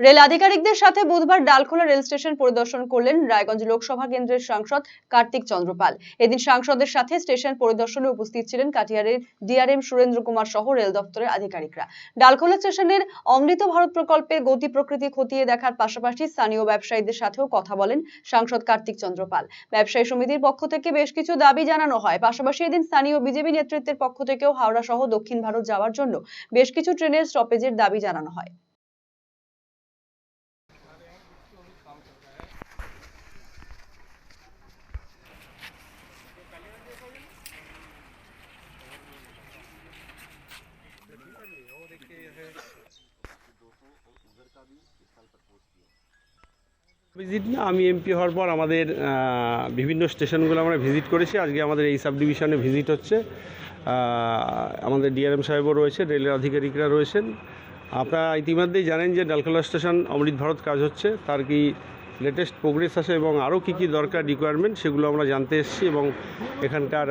Rail আধিকারিকদের সাথে বুধবার ডালখোলা রেল স্টেশন পরিদর্শন করলেন রায়গঞ্জ লোকসভা কেন্দ্রের সাংসদ কার্তিক চন্দ্রপাল। এদিন সাংসদের সাথে স্টেশন পরিদর্শনে উপস্থিত ছিলেন কাটিয়ারের ডিআরএম সুরেন্দ্র কুমার সহ রেল দপ্তরের আধিকারিকরা। ডালখোলা স্টেশনের অমৃত ভারত প্রকল্পের গতি প্রকৃতি খতিয়ে দেখার পাশাপাশি স্থানীয় ব্যবসায়ীদের সাথেও কথা বলেন সাংসদ কার্তিক চন্দ্রপাল। ব্যবসায়ী সমিতির পক্ষ থেকে বেশ কিছু দাবি জানানো হয়। পাশাপাশি এদিন স্থানীয় বিজেপি নেতৃত্বের পক্ষ থেকেও হাওড়া সহ দক্ষিণ ভারত যাওয়ার জন্য বেশ কিছু ট্রেনের স্টপেজের দাবি জানানো হয়। ভিজিট না, আমি এমপি হওয়ার পর আমাদের বিভিন্ন স্টেশনগুলো আমরা ভিজিট করেছি। আজকে আমাদের এই সাব ডিভিশনে ভিজিট হচ্ছে আমাদের ডিআরএম সাহেবও রয়েছে রেলের আধিকারিকরা রয়েছেন। আপনারা ইতিমধ্যেই জানেন যে ডালখোলা স্টেশন, অমৃত ভারত কাজ হচ্ছে। তার কি লেটেস্ট প্রোগ্রেস আছে এবং আরও কী কী দরকার রিকোয়ারমেন্ট সেগুলো আমরা জানতে এসেছি এবং এখানকার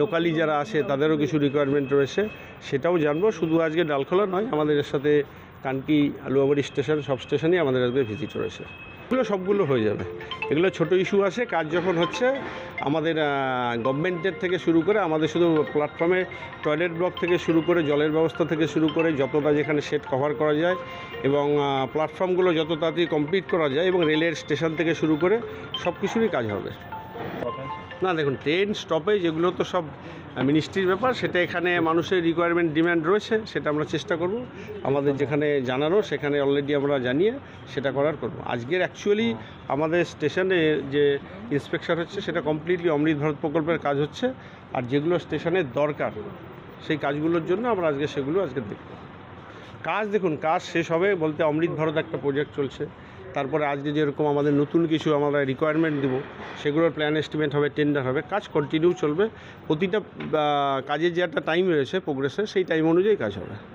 লোকালি যারা আছে, তাদেরও কিছু রিকোয়ারমেন্ট রয়েছে। সেটাও জানব। শুধু আজকে ডালখোলা নয়, আমাদের সাথে কানকি আলুয়াবাড়ি স্টেশন, সব স্টেশনেই আমাদের আজকে ভিজিট রয়েছে। এগুলো সবগুলো হয়ে যাবে। এগুলো ছোট ইস্যু আছে, কাজ যখন হচ্ছে, আমাদের গভর্নমেন্টের থেকে শুরু করে, আমাদের শুধু প্ল্যাটফর্মে টয়লেট ব্লক থেকে শুরু করে, জলের ব্যবস্থা থেকে শুরু করে, যতটা যেখানে সেট কভার করা যায় এবং প্ল্যাটফর্মগুলো যত তাড়াতাড়ি কমপ্লিট করা যায় এবং রেলের স্টেশন থেকে শুরু করে সব কিছুরই কাজ হবে। না, দেখুন ট্রেন স্টপেজ এগুলো তো সব মিনিস্ট্রির ব্যাপার, সেটা এখানে মানুষের রিকোয়ারমেন্ট ডিমান্ড রয়েছে, সেটা আমরা চেষ্টা করব। আমাদের যেখানে জানানো, সেখানে অলরেডি আমরা জানিয়ে সেটা করার করব। আজকের অ্যাকচুয়ালি আমাদের স্টেশনে যে ইন্সপেকশন হচ্ছে, সেটা কমপ্লিটলি অমৃত ভারত প্রকল্পের কাজ হচ্ছে, আর যেগুলো স্টেশনের দরকার, সেই কাজগুলোর জন্য আমরা আজকে সেগুলো আজকে দেখব। কাজ দেখুন, কাজ শেষ হবে বলতে অমৃত ভারত একটা প্রজেক্ট চলছে। তারপরে আজকে যেরকম আমাদের নতুন কিছু আমরা রিকোয়ারমেন্ট দেবো, সেগুলোর প্ল্যান এস্টিমেট হবে টেন্ডার হবে, কাজ কন্টিনিউ চলবে। প্রতিটা কাজের যে একটা টাইম রয়েছে প্রোগ্রেসের সেই টাইম অনুযায়ী কাজ হবে।